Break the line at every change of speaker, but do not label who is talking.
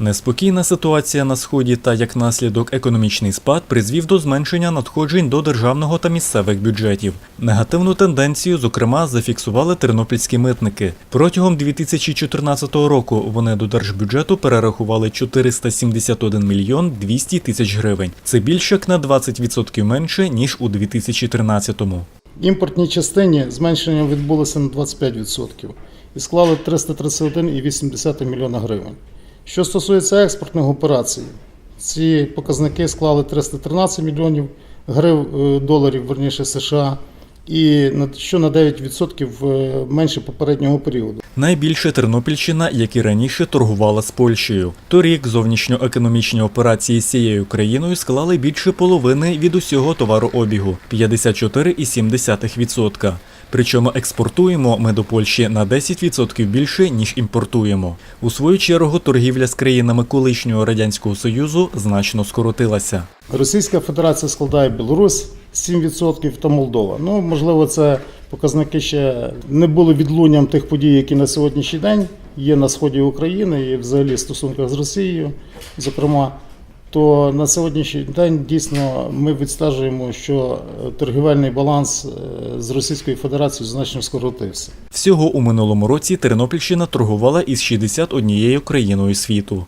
Неспокійна ситуація на сході та як наслідок економічний спад призвів до зменшення надходжень до державного та місцевих бюджетів. Негативну тенденцію, зокрема, зафіксували тернопільські митники. Протягом 2014 року вони до держбюджету перерахували 471 мільйон 200 тисяч гривень. Це більше як на 20% менше ніж у 2013-му.
Імпортній частині зменшення відбулося на 25% і склали 331,8 мільйона гривень. Що стосується експортних операцій, ці показники склали 313 мільйонів грив, е, доларів, верніше США, і на- що на 9% е, менше попереднього періоду.
Найбільше Тернопільщина, як і раніше, торгувала з Польщею. Торік зовнішньоекономічні операції з цією країною склали більше половини від усього товарообігу 54,7%. Причому експортуємо ми до Польщі на 10% більше, ніж імпортуємо. У свою чергу торгівля з країнами колишнього радянського союзу значно скоротилася.
Російська Федерація складає Білорусь 7% та Молдова. Ну, можливо, це показники ще не були відлунням тих подій, які на сьогоднішній день є на сході України і взагалі стосунках з Росією, зокрема. То на сьогоднішній день дійсно ми відстежуємо, що е, торгівельний баланс е, з Російською Федерацією значно скоротився.
Всього у минулому році Тернопільщина торгувала із 61 країною світу.